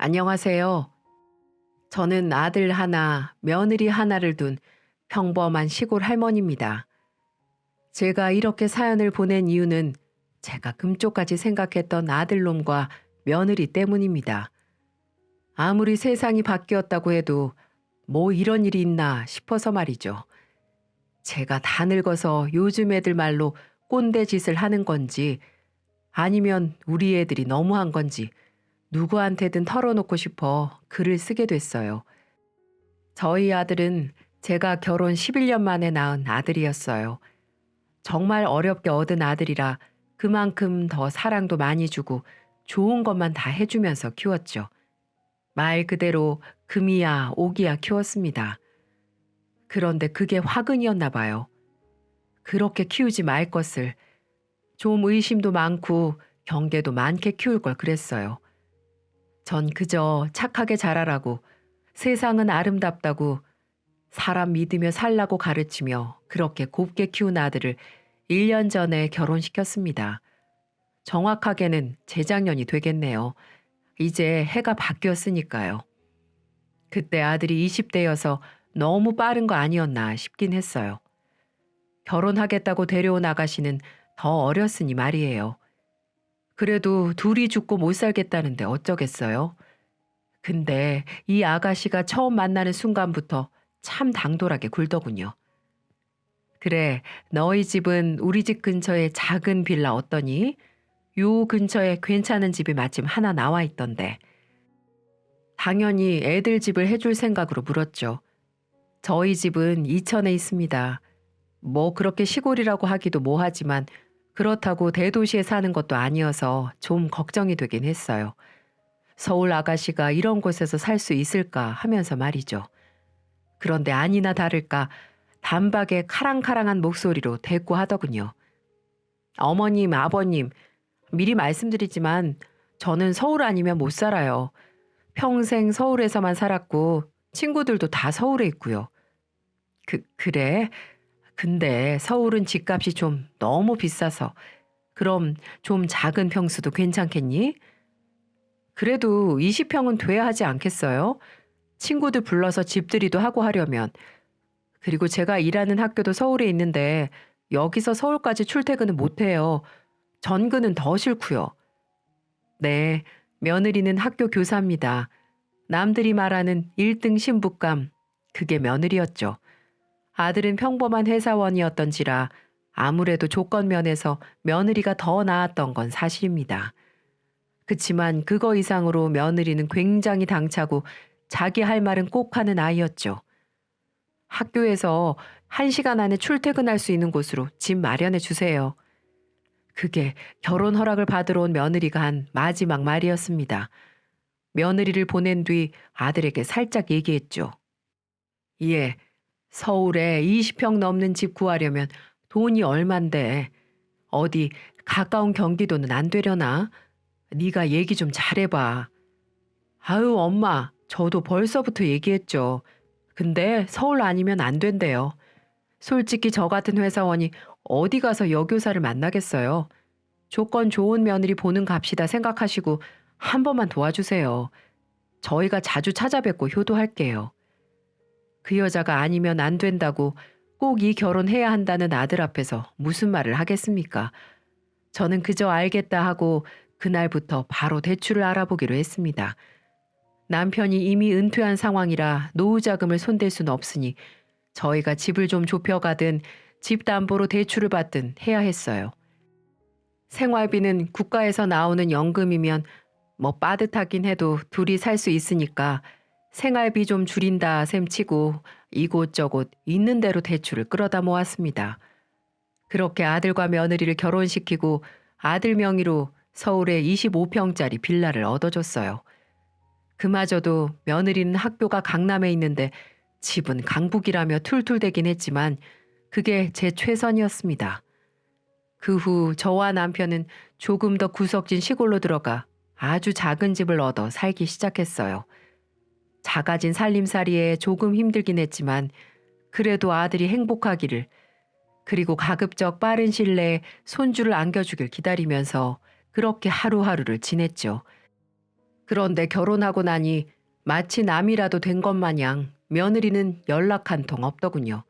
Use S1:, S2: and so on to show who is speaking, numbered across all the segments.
S1: 안녕하세요. 저는 아들 하나, 며느리 하나를 둔 평범한 시골 할머니입니다. 제가 이렇게 사연을 보낸 이유는 제가 금쪽까지 생각했던 아들놈과 며느리 때문입니다. 아무리 세상이 바뀌었다고 해도 뭐 이런 일이 있나 싶어서 말이죠. 제가 다 늙어서 요즘 애들 말로 꼰대 짓을 하는 건지 아니면 우리 애들이 너무한 건지 누구한테든 털어놓고 싶어 글을 쓰게 됐어요. 저희 아들은 제가 결혼 11년 만에 낳은 아들이었어요. 정말 어렵게 얻은 아들이라 그만큼 더 사랑도 많이 주고 좋은 것만 다 해주면서 키웠죠. 말 그대로 금이야 오기야 키웠습니다. 그런데 그게 화근이었나 봐요. 그렇게 키우지 말 것을 좀 의심도 많고 경계도 많게 키울 걸 그랬어요. 전 그저 착하게 자라라고 세상은 아름답다고 사람 믿으며 살라고 가르치며 그렇게 곱게 키운 아들을 1년 전에 결혼시켰습니다. 정확하게는 재작년이 되겠네요. 이제 해가 바뀌었으니까요. 그때 아들이 20대여서 너무 빠른 거 아니었나 싶긴 했어요. 결혼하겠다고 데려온 아가씨는 더 어렸으니 말이에요. 그래도 둘이 죽고 못 살겠다는데 어쩌겠어요? 근데 이 아가씨가 처음 만나는 순간부터 참 당돌하게 굴더군요. 그래, 너희 집은 우리 집 근처에 작은 빌라 어떠니? 요 근처에 괜찮은 집이 마침 하나 나와 있던데. 당연히 애들 집을 해줄 생각으로 물었죠. 저희 집은 이천에 있습니다. 뭐 그렇게 시골이라고 하기도 뭐하지만 그렇다고 대도시에 사는 것도 아니어서 좀 걱정이 되긴 했어요. 서울 아가씨가 이런 곳에서 살 수 있을까 하면서 말이죠. 그런데 아니나 다를까 단박에 카랑카랑한 목소리로 대꾸하더군요. 어머님, 아버님, 미리 말씀드리지만 저는 서울 아니면 못 살아요. 평생 서울에서만 살았고 친구들도 다 서울에 있고요. 그, 그래? 근데 서울은 집값이 좀 너무 비싸서 그럼 좀 작은 평수도 괜찮겠니? 그래도 20평은 돼야 하지 않겠어요? 친구들 불러서 집들이도 하고 하려면. 그리고 제가 일하는 학교도 서울에 있는데 여기서 서울까지 출퇴근은 못해요. 전근은 더 싫고요. 네, 며느리는 학교 교사입니다. 남들이 말하는 1등 신부감, 그게 며느리였죠. 아들은 평범한 회사원이었던지라 아무래도 조건 면에서 며느리가 더 나았던 건 사실입니다. 그치만 그거 이상으로 며느리는 굉장히 당차고 자기 할 말은 꼭 하는 아이였죠. 학교에서 한 시간 안에 출퇴근할 수 있는 곳으로 집 마련해 주세요. 그게 결혼 허락을 받으러 온 며느리가 한 마지막 말이었습니다. 며느리를 보낸 뒤 아들에게 살짝 얘기했죠. 예, 서울에 20평 넘는 집 구하려면 돈이 얼만데 어디 가까운 경기도는 안 되려나? 네가 얘기 좀 잘해봐. 아유 엄마, 저도 벌써부터 얘기했죠. 근데 서울 아니면 안 된대요. 솔직히 저 같은 회사원이 어디 가서 여교사를 만나겠어요. 조건 좋은 며느리 보는 값이다 생각하시고 한 번만 도와주세요. 저희가 자주 찾아뵙고 효도할게요. 그 여자가 아니면 안 된다고 꼭 이 결혼해야 한다는 아들 앞에서 무슨 말을 하겠습니까? 저는 그저 알겠다 하고 그날부터 바로 대출을 알아보기로 했습니다. 남편이 이미 은퇴한 상황이라 노후 자금을 손댈 수는 없으니 저희가 집을 좀 좁혀가든 집 담보로 대출을 받든 해야 했어요. 생활비는 국가에서 나오는 연금이면 뭐 빠듯하긴 해도 둘이 살 수 있으니까 생활비 좀 줄인다 셈치고 이곳저곳 있는 대로 대출을 끌어다 모았습니다. 그렇게 아들과 며느리를 결혼시키고 아들 명의로 서울에 25평짜리 빌라를 얻어줬어요. 그마저도 며느리는 학교가 강남에 있는데 집은 강북이라며 툴툴대긴 했지만 그게 제 최선이었습니다. 그 후 저와 남편은 조금 더 구석진 시골로 들어가 아주 작은 집을 얻어 살기 시작했어요. 작아진 살림살이에 조금 힘들긴 했지만 그래도 아들이 행복하기를 그리고 가급적 빠른 시일 내에 손주를 안겨주길 기다리면서 그렇게 하루하루를 지냈죠. 그런데 결혼하고 나니 마치 남이라도 된 것 마냥 며느리는 연락 한 통 없더군요.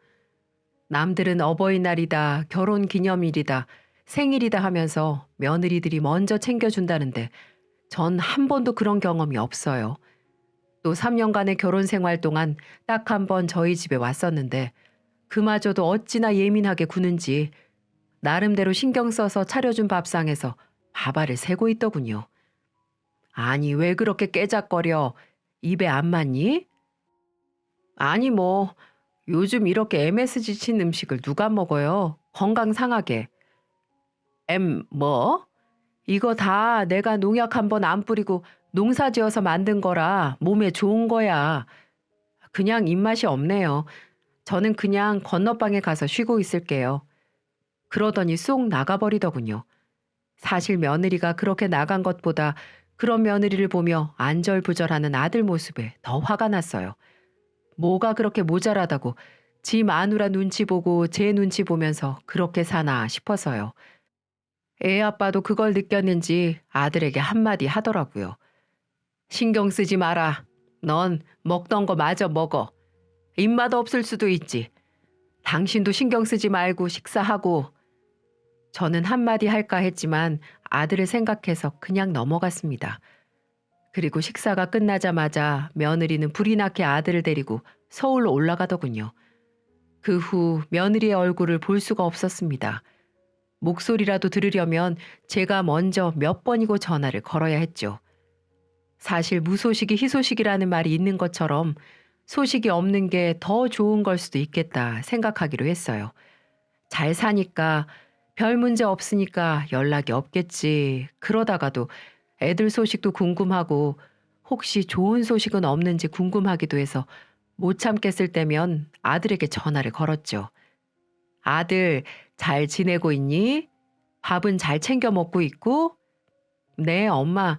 S1: 남들은 어버이날이다, 결혼 기념일이다, 생일이다 하면서 며느리들이 먼저 챙겨준다는데 전 한 번도 그런 경험이 없어요. 또 3년간의 결혼 생활 동안 딱 한 번 저희 집에 왔었는데 그마저도 어찌나 예민하게 구는지 나름대로 신경 써서 차려준 밥상에서 밥알을 새고 있더군요. 아니 왜 그렇게 깨작거려? 입에 안 맞니? 아니 뭐 요즘 이렇게 MSG 친 음식을 누가 먹어요? 건강 상하게. M 뭐? 이거 다 내가 농약 한 번 안 뿌리고 농사 지어서 만든 거라 몸에 좋은 거야. 그냥 입맛이 없네요. 저는 그냥 건너방에 가서 쉬고 있을게요. 그러더니 쏙 나가버리더군요. 사실 며느리가 그렇게 나간 것보다 그런 며느리를 보며 안절부절하는 아들 모습에 더 화가 났어요. 뭐가 그렇게 모자라다고 지 마누라 눈치 보고 제 눈치 보면서 그렇게 사나 싶어서요. 애 아빠도 그걸 느꼈는지 아들에게 한마디 하더라고요. 신경 쓰지 마라. 넌 먹던 거 마저 먹어. 입맛 없을 수도 있지. 당신도 신경 쓰지 말고 식사하고. 저는 한마디 할까 했지만 아들을 생각해서 그냥 넘어갔습니다. 그리고 식사가 끝나자마자 며느리는 불이 나게 아들을 데리고 서울로 올라가더군요. 그 후 며느리의 얼굴을 볼 수가 없었습니다. 목소리라도 들으려면 제가 먼저 몇 번이고 전화를 걸어야 했죠. 사실 무소식이 희소식이라는 말이 있는 것처럼 소식이 없는 게 더 좋은 걸 수도 있겠다 생각하기로 했어요. 잘 사니까 별 문제 없으니까 연락이 없겠지. 그러다가도 애들 소식도 궁금하고 혹시 좋은 소식은 없는지 궁금하기도 해서 못 참겠을 때면 아들에게 전화를 걸었죠. 아들, 잘 지내고 있니? 밥은 잘 챙겨 먹고 있고? 네, 엄마.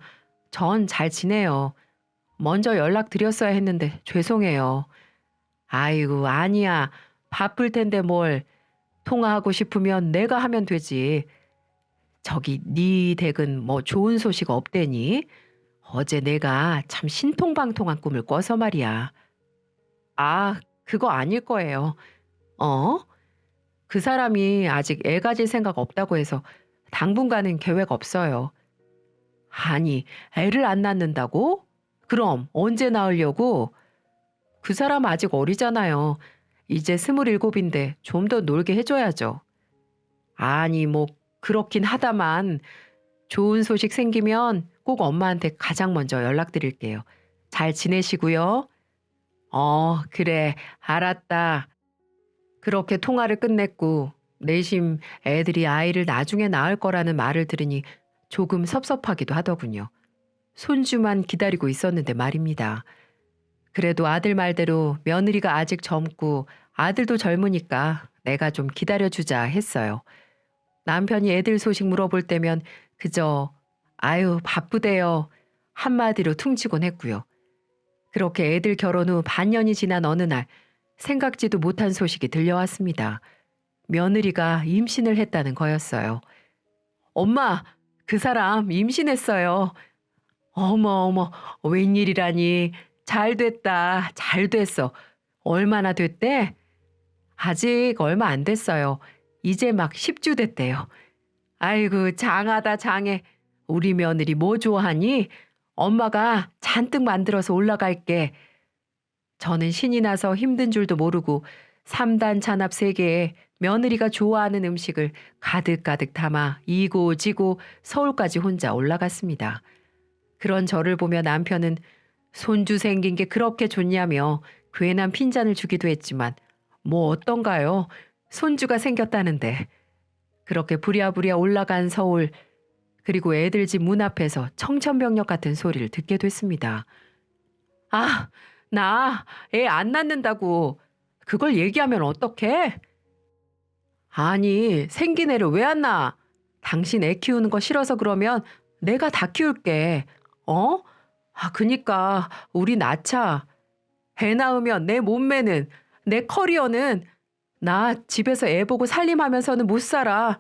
S1: 전 잘 지내요. 먼저 연락드렸어야 했는데 죄송해요. 아이고, 아니야. 바쁠 텐데 뭘. 통화하고 싶으면 내가 하면 되지. 저기 네 댁은 뭐 좋은 소식 없대니? 어제 내가 참 신통방통한 꿈을 꿔서 말이야. 아, 그거 아닐 거예요. 어? 그 사람이 아직 애 가질 생각 없다고 해서 당분간은 계획 없어요. 아니, 애를 안 낳는다고? 그럼 언제 낳으려고? 그 사람 아직 어리잖아요. 이제 스물일곱인데 좀 더 놀게 해줘야죠. 아니, 뭐, 그렇긴 하다만, 좋은 소식 생기면 꼭 엄마한테 가장 먼저 연락드릴게요. 잘 지내시고요. 어, 그래, 알았다. 그렇게 통화를 끝냈고, 내심 애들이 아이를 나중에 낳을 거라는 말을 들으니 조금 섭섭하기도 하더군요. 손주만 기다리고 있었는데 말입니다. 그래도 아들 말대로 며느리가 아직 젊고 아들도 젊으니까 내가 좀 기다려주자 했어요. 남편이 애들 소식 물어볼 때면 그저 아유 바쁘대요 한마디로 퉁치곤 했고요. 그렇게 애들 결혼 후 반년이 지난 어느 날 생각지도 못한 소식이 들려왔습니다. 며느리가 임신을 했다는 거였어요. 엄마, 그 사람 임신했어요. 어머, 어머, 웬일이라니. 잘 됐다. 잘 됐어. 얼마나 됐대? 아직 얼마 안 됐어요. 이제 막 10주 됐대요. 아이고, 장하다, 장해. 우리 며느리 뭐 좋아하니? 엄마가 잔뜩 만들어서 올라갈게. 저는 신이 나서 힘든 줄도 모르고 3단 잔압 3개에 며느리가 좋아하는 음식을 가득가득 담아 이고 지고 서울까지 혼자 올라갔습니다. 그런 저를 보며 남편은 손주 생긴 게 그렇게 좋냐며 괜한 핀잔을 주기도 했지만 뭐 어떤가요? 손주가 생겼다는데. 그렇게 부랴부랴 올라간 서울 그리고 애들 집 문 앞에서 청천벽력 같은 소리를 듣게 됐습니다. 아, 나 애 안 낳는다고 그걸 얘기하면 어떡해? 아니, 생긴 애를 왜 안 낳아? 당신 애 키우는 거 싫어서 그러면 내가 다 키울게. 어? 아, 그니까 우리 낳자. 애 낳으면 내 몸매는 내 커리어는 나 집에서 애 보고 살림하면서는 못 살아.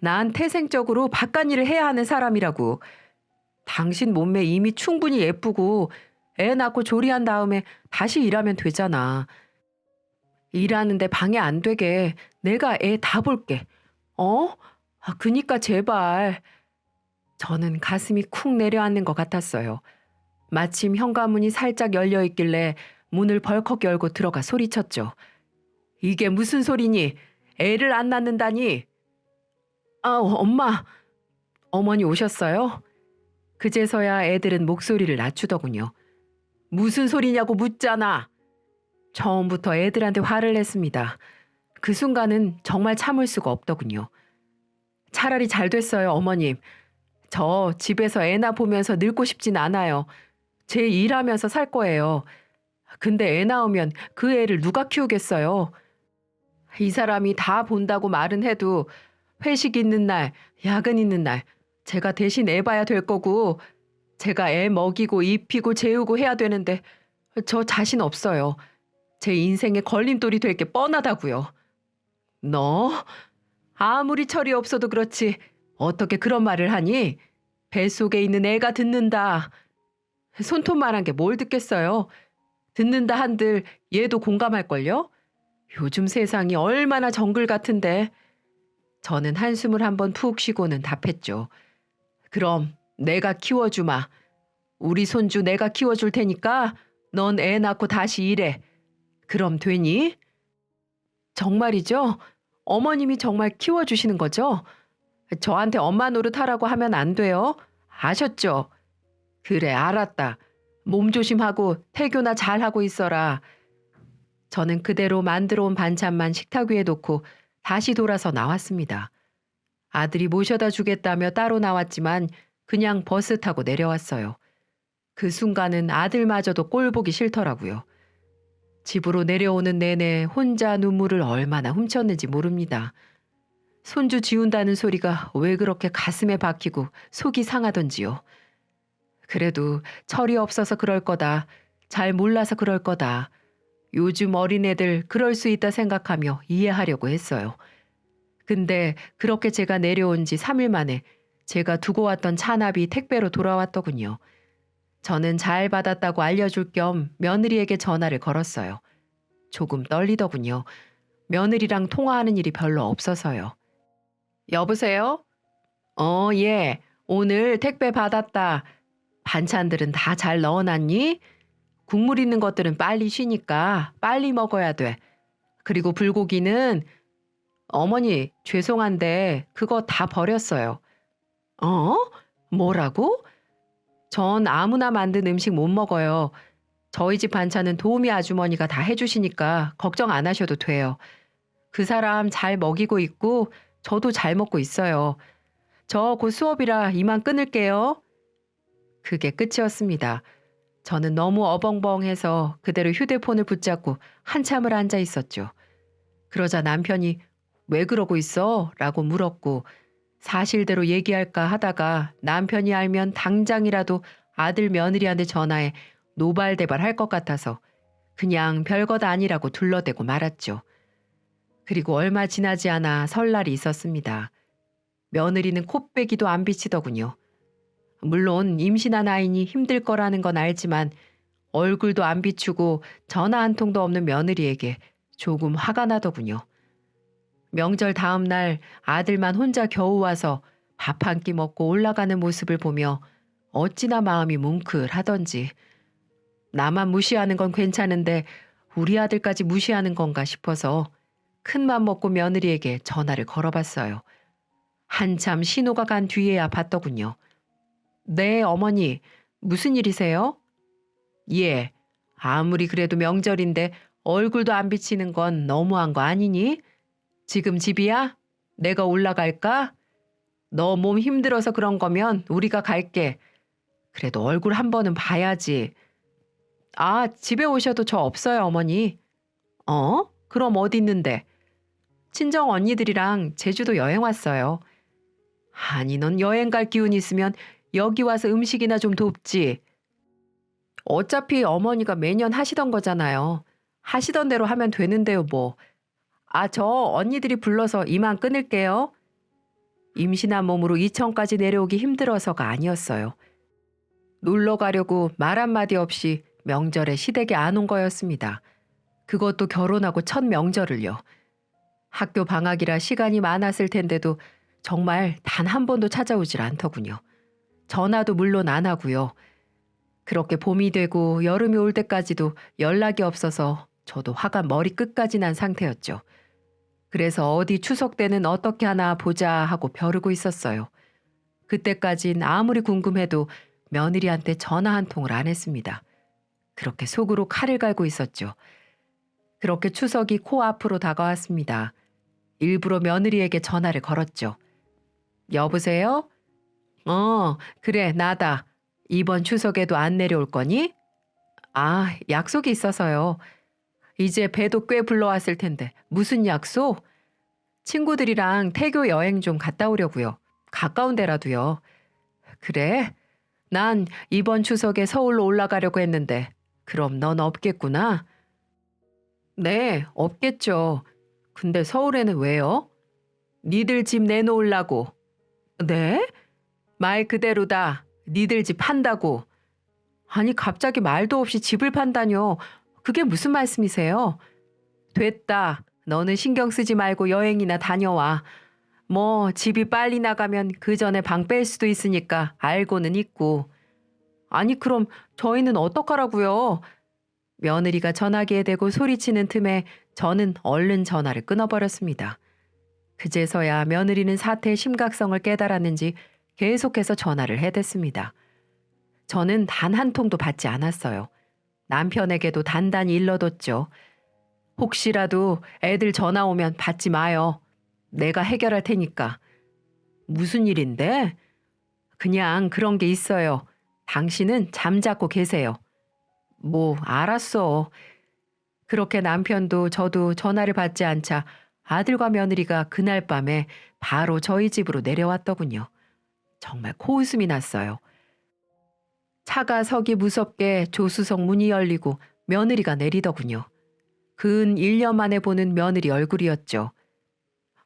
S1: 난 태생적으로 바깥 일을 해야 하는 사람이라고. 당신 몸매 이미 충분히 예쁘고 애 낳고 조리한 다음에 다시 일하면 되잖아. 일하는데 방해 안 되게 내가 애 다 볼게. 어? 아, 그니까 제발. 저는 가슴이 쿵 내려앉는 것 같았어요. 마침 현관문이 살짝 열려 있길래 문을 벌컥 열고 들어가 소리쳤죠. 이게 무슨 소리니? 애를 안 낳는다니? 아, 엄마. 어머니 오셨어요? 그제서야 애들은 목소리를 낮추더군요. 무슨 소리냐고 묻잖아. 처음부터 애들한테 화를 냈습니다. 그 순간은 정말 참을 수가 없더군요. 차라리 잘 됐어요, 어머님. 저 집에서 애나 보면서 늙고 싶진 않아요. 제 일하면서 살 거예요. 근데 애 낳으면 그 애를 누가 키우겠어요? 이 사람이 다 본다고 말은 해도 회식 있는 날, 야근 있는 날, 제가 대신 애 봐야 될 거고, 제가 애 먹이고 입히고 재우고 해야 되는데, 저 자신 없어요. 제 인생에 걸림돌이 될 게 뻔하다고요. 너 아무리 철이 없어도 그렇지 어떻게 그런 말을 하니? 뱃속에 있는 애가 듣는다. 손톱만한 게 뭘 듣겠어요? 듣는다 한들 얘도 공감할걸요? 요즘 세상이 얼마나 정글 같은데. 저는 한숨을 한번 푹 쉬고는 답했죠. 그럼 내가 키워주마. 우리 손주 내가 키워줄 테니까 넌 애 낳고 다시 일해. 그럼 되니? 정말이죠? 어머님이 정말 키워주시는 거죠? 저한테 엄마 노릇하라고 하면 안 돼요. 아셨죠? 그래, 알았다. 몸 조심하고 태교나 잘하고 있어라. 저는 그대로 만들어 온 반찬만 식탁 위에 놓고 다시 돌아서 나왔습니다. 아들이 모셔다 주겠다며 따로 나왔지만 그냥 버스 타고 내려왔어요. 그 순간은 아들마저도 꼴 보기 싫더라고요. 집으로 내려오는 내내 혼자 눈물을 얼마나 훔쳤는지 모릅니다. 손주 지운다는 소리가 왜 그렇게 가슴에 박히고 속이 상하던지요. 그래도 철이 없어서 그럴 거다. 잘 몰라서 그럴 거다. 요즘 어린애들 그럴 수 있다 생각하며 이해하려고 했어요. 근데 그렇게 제가 내려온 지 3일 만에 제가 두고 왔던 차납이 택배로 돌아왔더군요. 저는 잘 받았다고 알려줄 겸 며느리에게 전화를 걸었어요. 조금 떨리더군요. 며느리랑 통화하는 일이 별로 없어서요. 여보세요? 어, 예. 오늘 택배 받았다. 반찬들은 다 잘 넣어놨니? 국물 있는 것들은 빨리 쉬니까 빨리 먹어야 돼. 그리고 불고기는 어머니, 죄송한데 그거 다 버렸어요. 어? 뭐라고? 전 아무나 만든 음식 못 먹어요. 저희 집 반찬은 도우미 아주머니가 다 해주시니까 걱정 안 하셔도 돼요. 그 사람 잘 먹이고 있고 저도 잘 먹고 있어요. 저 곧 수업이라 이만 끊을게요. 그게 끝이었습니다. 저는 너무 어벙벙해서 그대로 휴대폰을 붙잡고 한참을 앉아 있었죠. 그러자 남편이 왜 그러고 있어? 라고 물었고 사실대로 얘기할까 하다가 남편이 알면 당장이라도 아들 며느리한테 전화해 노발대발 할 것 같아서 그냥 별것 아니라고 둘러대고 말았죠. 그리고 얼마 지나지 않아 설날이 있었습니다. 며느리는 콧배기도 안 비치더군요. 물론 임신한 아이니 힘들 거라는 건 알지만 얼굴도 안 비추고 전화 한 통도 없는 며느리에게 조금 화가 나더군요. 명절 다음 날 아들만 혼자 겨우 와서 밥 한 끼 먹고 올라가는 모습을 보며 어찌나 마음이 뭉클하던지 나만 무시하는 건 괜찮은데 우리 아들까지 무시하는 건가 싶어서 큰맘 먹고 며느리에게 전화를 걸어봤어요. 한참 신호가 간 뒤에야 봤더군요. 네, 어머니. 무슨 일이세요? 예. 아무리 그래도 명절인데 얼굴도 안 비치는 건 너무한 거 아니니? 지금 집이야? 내가 올라갈까? 너 몸 힘들어서 그런 거면 우리가 갈게. 그래도 얼굴 한 번은 봐야지. 아, 집에 오셔도 저 없어요, 어머니. 어? 그럼 어디 있는데? 친정 언니들이랑 제주도 여행 왔어요. 아니, 넌 여행 갈 기운 있으면 여기 와서 음식이나 좀 돕지. 어차피 어머니가 매년 하시던 거잖아요. 하시던 대로 하면 되는데요, 뭐. 아, 저 언니들이 불러서 이만 끊을게요. 임신한 몸으로 이천까지 내려오기 힘들어서가 아니었어요. 놀러 가려고 말 한마디 없이 명절에 시댁에 안 온 거였습니다. 그것도 결혼하고 첫 명절을요. 학교 방학이라 시간이 많았을 텐데도 정말 단 한 번도 찾아오질 않더군요. 전화도 물론 안 하고요. 그렇게 봄이 되고 여름이 올 때까지도 연락이 없어서 저도 화가 머리 끝까지 난 상태였죠. 그래서 어디 추석 때는 어떻게 하나 보자 하고 벼르고 있었어요. 그때까진 아무리 궁금해도 며느리한테 전화 한 통을 안 했습니다. 그렇게 속으로 칼을 갈고 있었죠. 그렇게 추석이 코앞으로 다가왔습니다. 일부러 며느리에게 전화를 걸었죠. 여보세요? 어, 그래, 나다. 이번 추석에도 안 내려올 거니? 아, 약속이 있어서요. 이제 배도 꽤 불러왔을 텐데, 무슨 약속? 친구들이랑 태교 여행 좀 갔다 오려고요. 가까운 데라도요. 그래? 난 이번 추석에 서울로 올라가려고 했는데, 그럼 넌 없겠구나? 네, 없겠죠. 근데 서울에는 왜요? 니들 집 내놓으려고. 네? 말 그대로다. 니들 집 판다고. 아니, 갑자기 말도 없이 집을 판다뇨. 그게 무슨 말씀이세요? 됐다. 너는 신경 쓰지 말고 여행이나 다녀와. 뭐, 집이 빨리 나가면 그 전에 방 뺄 수도 있으니까 알고는 있고. 아니, 그럼 저희는 어떡하라고요? 며느리가 전화기에 대고 소리치는 틈에 저는 얼른 전화를 끊어버렸습니다. 그제서야 며느리는 사태의 심각성을 깨달았는지 계속해서 전화를 해댔습니다. 저는 단 한 통도 받지 않았어요. 남편에게도 단단히 일러뒀죠. 혹시라도 애들 전화 오면 받지 마요. 내가 해결할 테니까. 무슨 일인데? 그냥 그런 게 있어요. 당신은 잠자고 계세요. 뭐, 알았어. 그렇게 남편도 저도 전화를 받지 않자 아들과 며느리가 그날 밤에 바로 저희 집으로 내려왔더군요. 정말 코웃음이 났어요. 차가 서기 무섭게 조수석 문이 열리고 며느리가 내리더군요. 근 1년 만에 보는 며느리 얼굴이었죠.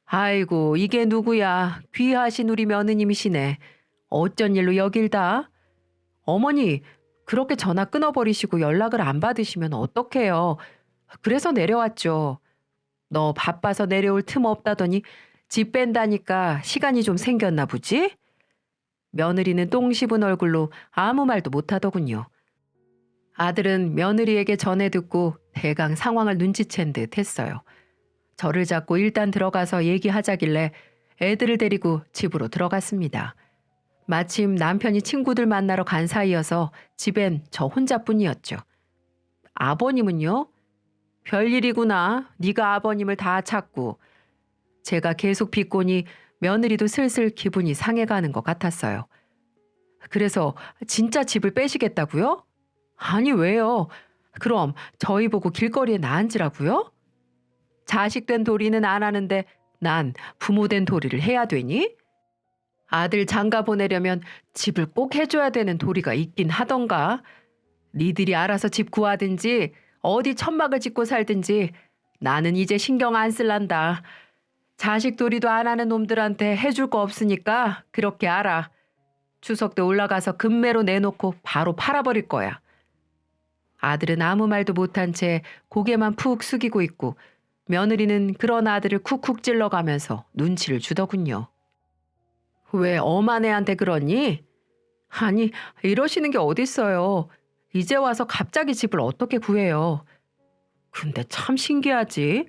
S1: 아이고, 이게 누구야. 귀하신 우리 며느님이시네. 어쩐 일로 여길 다? 어머니, 그렇게 전화 끊어버리시고 연락을 안 받으시면 어떡해요. 그래서 내려왔죠. 너 바빠서 내려올 틈 없다더니 집 뺀다니까 시간이 좀 생겼나 보지? 며느리는 똥 씹은 얼굴로 아무 말도 못하더군요. 아들은 며느리에게 전해 듣고 대강 상황을 눈치챈 듯 했어요. 저를 잡고 일단 들어가서 얘기하자길래 애들을 데리고 집으로 들어갔습니다. 마침 남편이 친구들 만나러 간 사이여서 집엔 저 혼자뿐이었죠. 아버님은요? 별일이구나. 네가 아버님을 다 찾고. 제가 계속 비꼬니 며느리도 슬슬 기분이 상해가는 것 같았어요. 그래서 진짜 집을 빼시겠다고요? 아니 왜요? 그럼 저희 보고 길거리에 나앉으라고요? 자식된 도리는 안 하는데 난 부모된 도리를 해야 되니? 아들 장가 보내려면 집을 꼭 해줘야 되는 도리가 있긴 하던가. 니들이 알아서 집 구하든지 어디 천막을 짓고 살든지 나는 이제 신경 안 쓸란다. 자식 도리도 안 하는 놈들한테 해줄 거 없으니까 그렇게 알아. 추석 때 올라가서 금매로 내놓고 바로 팔아버릴 거야. 아들은 아무 말도 못한 채 고개만 푹 숙이고 있고 며느리는 그런 아들을 쿡쿡 찔러가면서 눈치를 주더군요. 왜 엄한 애한테 그러니? 아니, 이러시는 게 어딨어요. 이제 와서 갑자기 집을 어떻게 구해요? 근데 참 신기하지.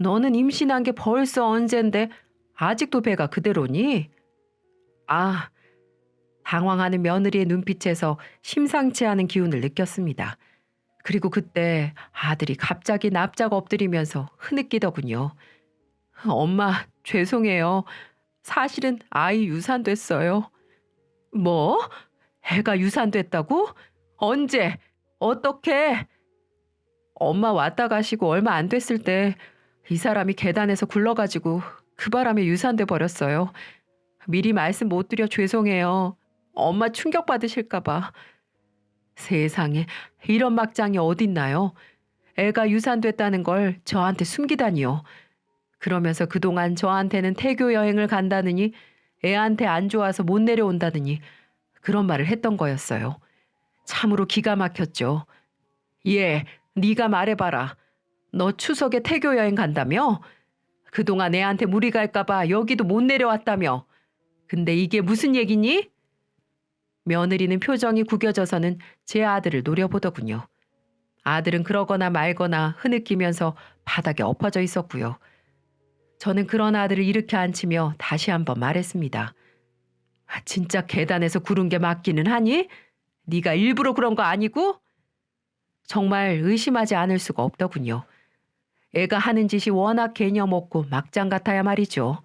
S1: 너는 임신한 게 벌써 언젠데 아직도 배가 그대로니? 아, 당황하는 며느리의 눈빛에서 심상치 않은 기운을 느꼈습니다. 그리고 그때 아들이 갑자기 납작 엎드리면서 흐느끼더군요. 엄마, 죄송해요. 사실은 아이 유산됐어요. 뭐? 애가 유산됐다고? 언제? 어떻게? 엄마 왔다 가시고 얼마 안 됐을 때 이 사람이 계단에서 굴러가지고 그 바람에 유산돼 버렸어요. 미리 말씀 못 드려 죄송해요. 엄마 충격 받으실까봐. 세상에 이런 막장이 어딨나요? 애가 유산됐다는 걸 저한테 숨기다니요. 그러면서 그동안 저한테는 태교 여행을 간다느니 애한테 안 좋아서 못 내려온다느니 그런 말을 했던 거였어요. 참으로 기가 막혔죠. 예, 네가 말해봐라. 너 추석에 태교 여행 간다며? 그동안 애한테 무리 갈까봐 여기도 못 내려왔다며. 근데 이게 무슨 얘기니? 며느리는 표정이 구겨져서는 제 아들을 노려보더군요. 아들은 그러거나 말거나 흐느끼면서 바닥에 엎어져 있었고요. 저는 그런 아들을 일으켜 앉히며 다시 한번 말했습니다. 아, 진짜 계단에서 구른 게 맞기는 하니? 네가 일부러 그런 거 아니고? 정말 의심하지 않을 수가 없더군요. 애가 하는 짓이 워낙 개념 없고 막장 같아야 말이죠.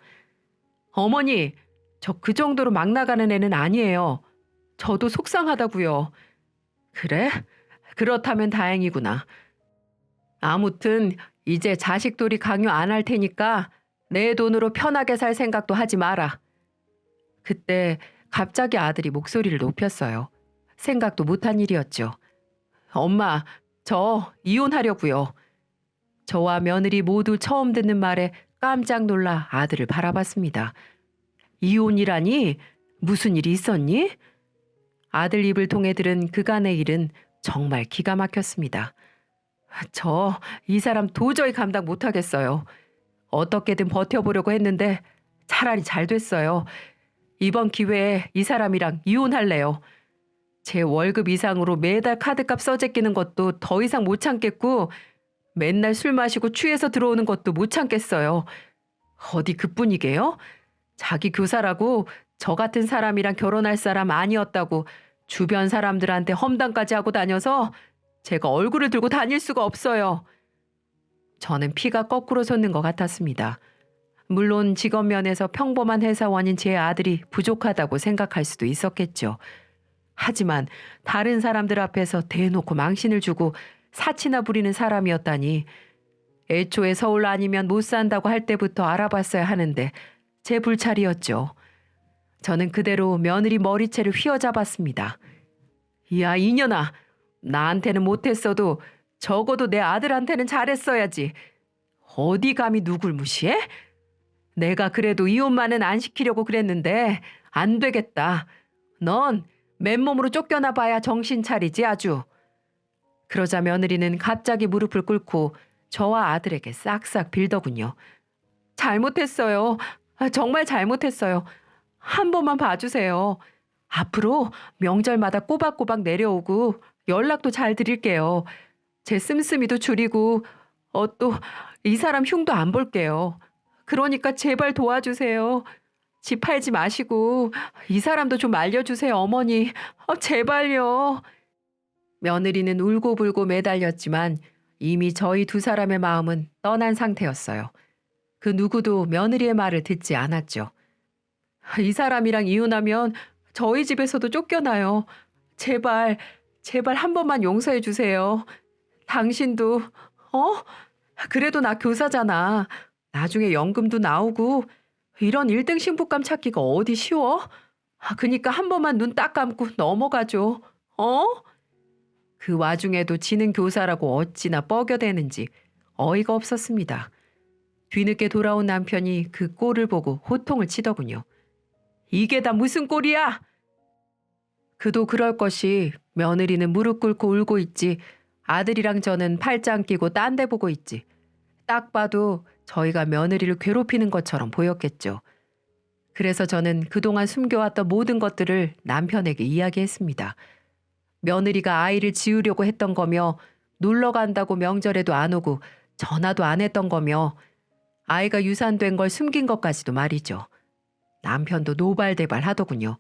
S1: 어머니, 저 그 정도로 막 나가는 애는 아니에요. 저도 속상하다고요. 그래? 그렇다면 다행이구나. 아무튼 이제 자식돌이 강요 안 할 테니까 내 돈으로 편하게 살 생각도 하지 마라. 그때 갑자기 아들이 목소리를 높였어요. 생각도 못한 일이었죠. 엄마, 저 이혼하려고요. 저와 며느리 모두 처음 듣는 말에 깜짝 놀라 아들을 바라봤습니다. 이혼이라니? 무슨 일이 있었니? 아들 입을 통해 들은 그간의 일은 정말 기가 막혔습니다. 저 이 사람 도저히 감당 못하겠어요. 어떻게든 버텨보려고 했는데 차라리 잘 됐어요. 이번 기회에 이 사람이랑 이혼할래요. 제 월급 이상으로 매달 카드값 써제끼는 것도 더 이상 못 참겠고 맨날 술 마시고 취해서 들어오는 것도 못 참겠어요. 어디 그뿐이게요? 자기 교사라고 저 같은 사람이랑 결혼할 사람 아니었다고 주변 사람들한테 험담까지 하고 다녀서 제가 얼굴을 들고 다닐 수가 없어요. 저는 피가 거꾸로 솟는 것 같았습니다. 물론 직업 면에서 평범한 회사원인 제 아들이 부족하다고 생각할 수도 있었겠죠. 하지만 다른 사람들 앞에서 대놓고 망신을 주고 사치나 부리는 사람이었다니 애초에 서울 아니면 못 산다고 할 때부터 알아봤어야 하는데 제 불찰이었죠. 저는 그대로 며느리 머리채를 휘어잡았습니다. 야 이년아 나한테는 못했어도 적어도 내 아들한테는 잘했어야지. 어디 감히 누굴 무시해? 내가 그래도 이혼만은 안 시키려고 그랬는데 안 되겠다. 넌 맨몸으로 쫓겨나 봐야 정신 차리지 아주. 그러자 며느리는 갑자기 무릎을 꿇고 저와 아들에게 싹싹 빌더군요. 잘못했어요. 아, 정말 잘못했어요. 한 번만 봐주세요. 앞으로 명절마다 꼬박꼬박 내려오고 연락도 잘 드릴게요. 제 씀씀이도 줄이고 어 또 이 사람 흉도 안 볼게요. 그러니까 제발 도와주세요. 집 팔지 마시고 이 사람도 좀 알려주세요, 어머니. 어, 제발요. 며느리는 울고불고 매달렸지만 이미 저희 두 사람의 마음은 떠난 상태였어요. 그 누구도 며느리의 말을 듣지 않았죠. 이 사람이랑 이혼하면 저희 집에서도 쫓겨나요. 제발, 제발 한 번만 용서해 주세요. 당신도, 어? 그래도 나 교사잖아. 나중에 연금도 나오고 이런 1등 신부감 찾기가 어디 쉬워? 아, 그니까 한 번만 눈 딱 감고 넘어가죠. 어? 그 와중에도 지는 교사라고 어찌나 뻐겨대는지 어이가 없었습니다. 뒤늦게 돌아온 남편이 그 꼴을 보고 호통을 치더군요. 이게 다 무슨 꼴이야? 그도 그럴 것이 며느리는 무릎 꿇고 울고 있지 아들이랑 저는 팔짱 끼고 딴 데 보고 있지. 딱 봐도 저희가 며느리를 괴롭히는 것처럼 보였겠죠. 그래서 저는 그동안 숨겨왔던 모든 것들을 남편에게 이야기했습니다. 며느리가 아이를 지우려고 했던 거며 놀러 간다고 명절에도 안 오고 전화도 안 했던 거며 아이가 유산된 걸 숨긴 것까지도 말이죠. 남편도 노발대발 하더군요.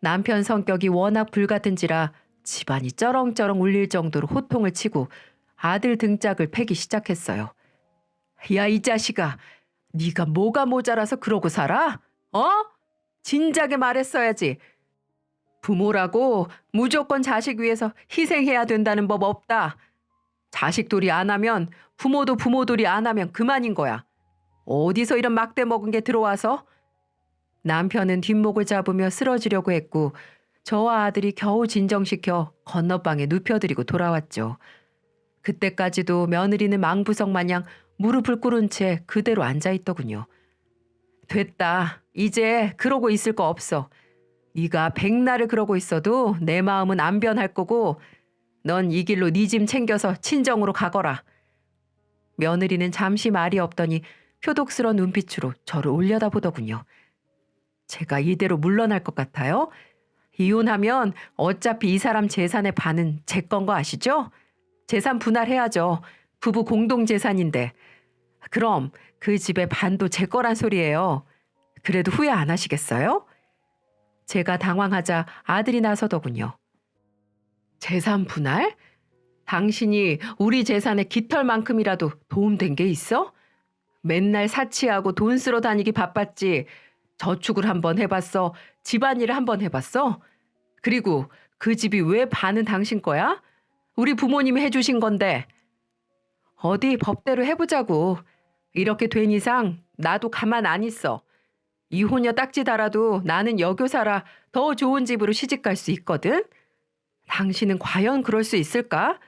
S1: 남편 성격이 워낙 불같은지라 집안이 쩌렁쩌렁 울릴 정도로 호통을 치고 아들 등짝을 패기 시작했어요. 야 이 자식아, 네가 뭐가 모자라서 그러고 살아? 어? 진작에 말했어야지. 부모라고 무조건 자식 위해서 희생해야 된다는 법 없다. 자식돌이 안 하면 부모도 부모돌이 안 하면 그만인 거야. 어디서 이런 막대 먹은 게 들어와서? 남편은 뒷목을 잡으며 쓰러지려고 했고 저와 아들이 겨우 진정시켜 건너방에 눕혀드리고 돌아왔죠. 그때까지도 며느리는 망부석 마냥 무릎을 꿇은 채 그대로 앉아 있더군요. 됐다. 이제 그러고 있을 거 없어. 네가 백날을 그러고 있어도 내 마음은 안 변할 거고 넌 이 길로 네 짐 챙겨서 친정으로 가거라. 며느리는 잠시 말이 없더니 표독스러운 눈빛으로 저를 올려다보더군요. 제가 이대로 물러날 것 같아요? 이혼하면 어차피 이 사람 재산의 반은 제 건 거 아시죠? 재산 분할해야죠. 부부 공동 재산인데. 그럼 그 집의 반도 제 거란 소리예요. 그래도 후회 안 하시겠어요? 제가 당황하자 아들이 나서더군요. 재산 분할? 당신이 우리 재산의 깃털만큼이라도 도움된 게 있어? 맨날 사치하고 돈 쓰러 다니기 바빴지. 저축을 한번 해봤어. 집안일을 한번 해봤어. 그리고 그 집이 왜 반은 당신 거야? 우리 부모님이 해주신 건데. 어디 법대로 해보자고. 이렇게 된 이상 나도 가만 안 있어. 이혼녀 딱지 달아도 나는 여교사라 더 좋은 집으로 시집 갈 수 있거든. 당신은 과연 그럴 수 있을까?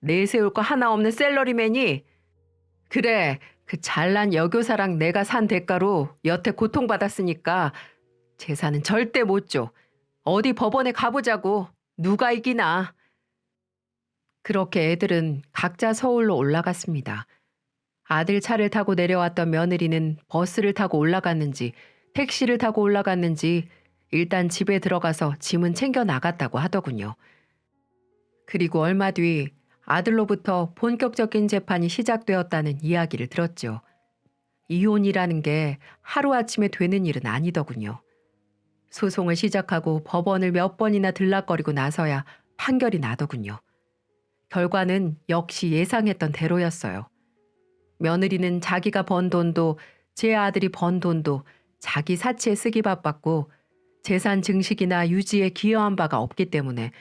S1: 내세울 거 하나 없는 셀러리맨이 그래 그 잘난 여교사랑 내가 산 대가로 여태 고통받았으니까 재산은 절대 못 줘. 어디 법원에 가보자고. 누가 이기나. 그렇게 애들은 각자 서울로 올라갔습니다. 아들 차를 타고 내려왔던 며느리는 버스를 타고 올라갔는지 택시를 타고 올라갔는지 일단 집에 들어가서 짐은 챙겨 나갔다고 하더군요. 그리고 얼마 뒤 아들로부터 본격적인 재판이 시작되었다는 이야기를 들었죠. 이혼이라는 게 하루아침에 되는 일은 아니더군요. 소송을 시작하고 법원을 몇 번이나 들락거리고 나서야 판결이 나더군요. 결과는 역시 예상했던 대로였어요. 며느리는 자기가 번 돈도 제 아들이 번 돈도 자기 사치에 쓰기 바빴고 재산 증식이나 유지에 기여한 바가 없기 때문에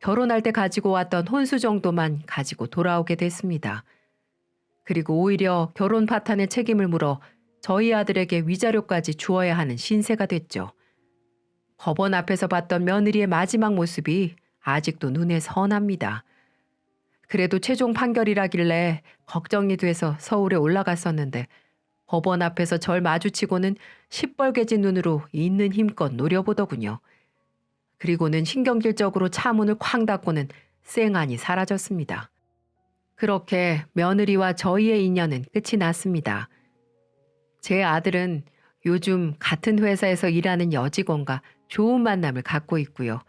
S1: 결혼할 때 가지고 왔던 혼수 정도만 가지고 돌아오게 됐습니다. 그리고 오히려 결혼 파탄의 책임을 물어 저희 아들에게 위자료까지 주어야 하는 신세가 됐죠. 법원 앞에서 봤던 며느리의 마지막 모습이 아직도 눈에 선합니다. 그래도 최종 판결이라길래 걱정이 돼서 서울에 올라갔었는데 법원 앞에서 절 마주치고는 시뻘개진 눈으로 있는 힘껏 노려보더군요. 그리고는 신경질적으로 차 문을 쾅 닫고는 쌩안이 사라졌습니다. 그렇게 며느리와 저희의 인연은 끝이 났습니다. 제 아들은 요즘 같은 회사에서 일하는 여직원과 좋은 만남을 갖고 있고요.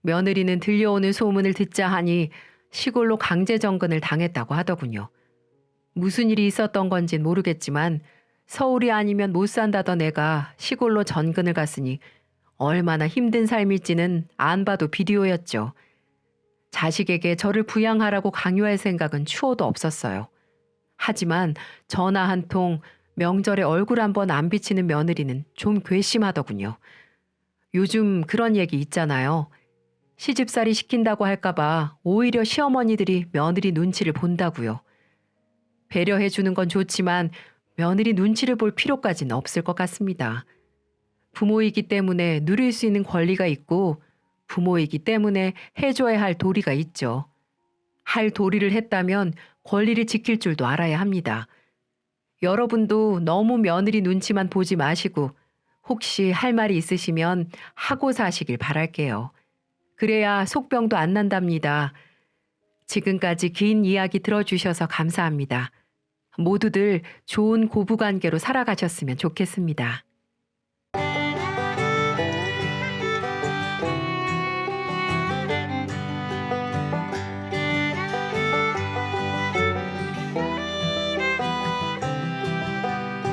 S1: 며느리는 들려오는 소문을 듣자 하니 시골로 강제 정근을 당했다고 하더군요. 무슨 일이 있었던 건진 모르겠지만 서울이 아니면 못 산다던 애가 시골로 전근을 갔으니 얼마나 힘든 삶일지는 안 봐도 비디오였죠. 자식에게 저를 부양하라고 강요할 생각은 추호도 없었어요. 하지만 전화 한 통, 명절에 얼굴 한 번 안 비치는 며느리는 좀 괘씸하더군요. 요즘 그런 얘기 있잖아요. 시집살이 시킨다고 할까봐 오히려 시어머니들이 며느리 눈치를 본다고요. 배려해 주는 건 좋지만 며느리 눈치를 볼 필요까지는 없을 것 같습니다. 부모이기 때문에 누릴 수 있는 권리가 있고 부모이기 때문에 해줘야 할 도리가 있죠. 할 도리를 했다면 권리를 지킬 줄도 알아야 합니다. 여러분도 너무 며느리 눈치만 보지 마시고 혹시 할 말이 있으시면 하고 사시길 바랄게요. 그래야 속병도 안 난답니다. 지금까지 긴 이야기 들어주셔서 감사합니다. 모두들 좋은 고부관계로 살아가셨으면 좋겠습니다.